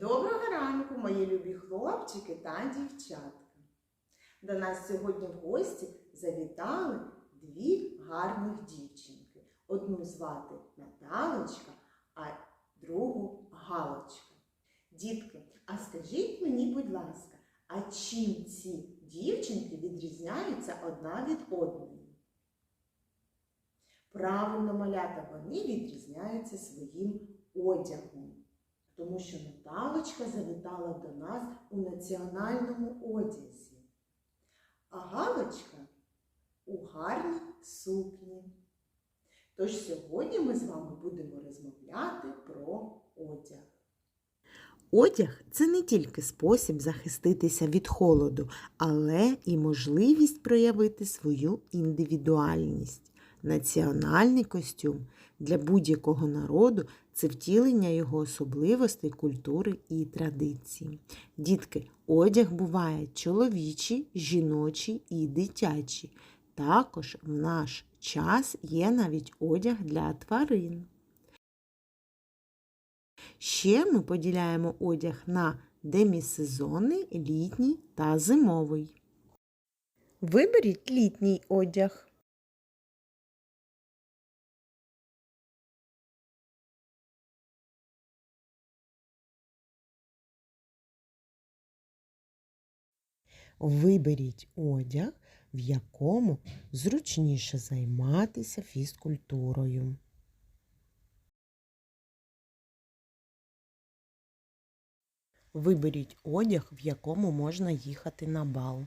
Доброго ранку, мої любі хлопчики та дівчатка. До нас сьогодні в гості завітали дві гарних дівчинки. Одну звати Наталочка, а другу Галочка. Дітки, а скажіть мені, будь ласка, а чим ці дівчинки відрізняються одна від одної? Правильно, малята, вони відрізняються своїм одягом. Тому що Наталочка завітала до нас у національному одязі, а Галочка у гарній сукні. Тож сьогодні ми з вами будемо розмовляти про одяг. Одяг це не тільки спосіб захиститися від холоду, але і можливість проявити свою індивідуальність. Національний костюм для будь-якого народу це втілення його особливостей, культури і традицій. Дітки, одяг буває чоловічий, жіночий і дитячий. Також в наш час є навіть одяг для тварин. Ще ми поділяємо одяг на демісезонний, літній та зимовий. Виберіть літній одяг. Виберіть одяг, в якому зручніше займатися фізкультурою. Виберіть одяг, в якому можна їхати на бал.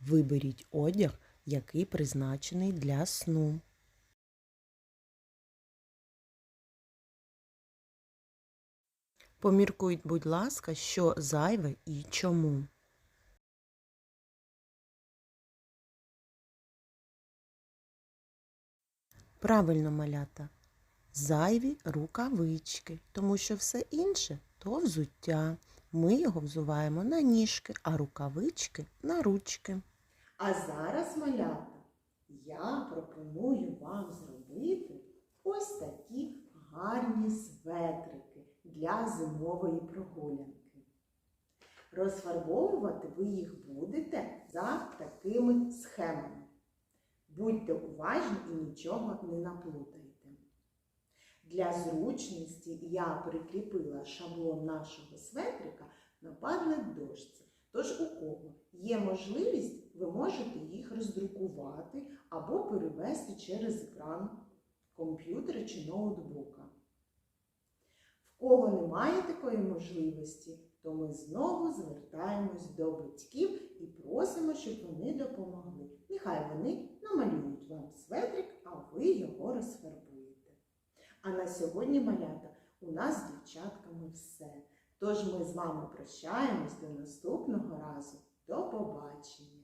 Виберіть одяг, який призначений для сну. Поміркуйте, будь ласка, що зайве і чому. Правильно, малята. Зайві рукавички, тому що все інше то взуття. Ми його взуваємо на ніжки, а рукавички на ручки. А зараз, малята, я пропоную вам зробити ось такі гарні светрики для зимової прогулянки. Розфарбовувати ви їх будете за такими схемами. Будьте уважні і нічого не наплутайте. Для зручності я прикріпила шаблон нашого светрика на падлет дошці. Тож у кого є можливість, ви можете їх роздрукувати або перевести через екран комп'ютера чи ноутбука. Кого немає такої можливості, то ми знову звертаємось до батьків і просимо, щоб вони допомогли. Нехай вони намалюють вам светрик, а ви його розфарбуєте. А на сьогодні, малята, у нас з дівчатками все. Тож ми з вами прощаємось до наступного разу. До побачення!